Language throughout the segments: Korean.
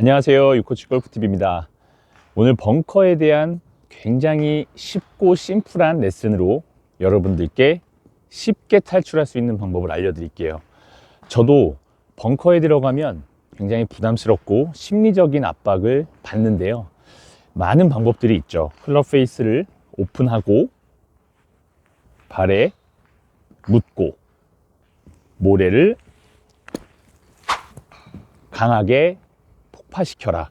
안녕하세요. 유코치 골프TV입니다. 오늘 벙커에 대한 굉장히 쉽고 심플한 레슨으로 여러분들께 쉽게 탈출할 수 있는 방법을 알려드릴게요. 저도 벙커에 들어가면 굉장히 부담스럽고 심리적인 압박을 받는데요. 많은 방법들이 있죠. 클럽 페이스를 오픈하고 발에 묻고 모래를 강하게 폭파시켜라.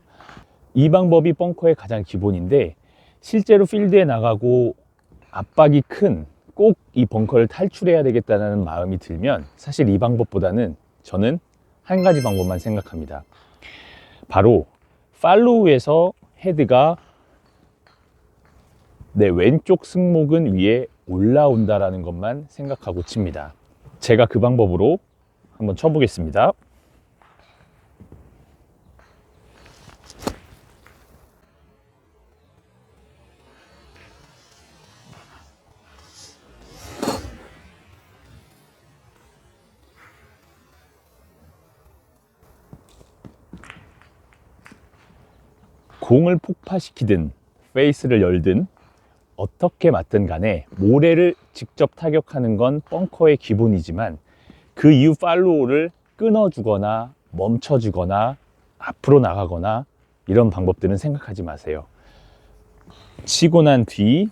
이 방법이 벙커의 가장 기본인데 실제로 필드에 나가고 압박이 큰 꼭 이 벙커를 탈출해야 되겠다는 마음이 들면 사실 이 방법보다는 저는 한 가지 방법만 생각합니다. 바로 팔로우에서 헤드가 내 왼쪽 승모근 위에 올라온다라는 것만 생각하고 칩니다. 제가 그 방법으로 한번 쳐보겠습니다. 공을 폭파시키든 페이스를 열든 어떻게 맞든 간에 모래를 직접 타격하는 건 벙커의 기본이지만 그 이후 팔로우를 끊어주거나 멈춰주거나 앞으로 나가거나 이런 방법들은 생각하지 마세요. 치고 난 뒤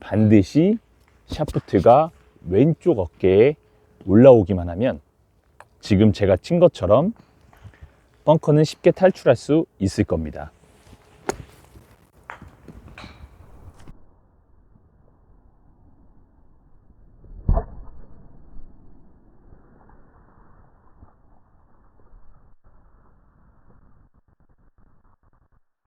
반드시 샤프트가 왼쪽 어깨에 올라오기만 하면 지금 제가 친 것처럼 벙커는 쉽게 탈출할 수 있을 겁니다.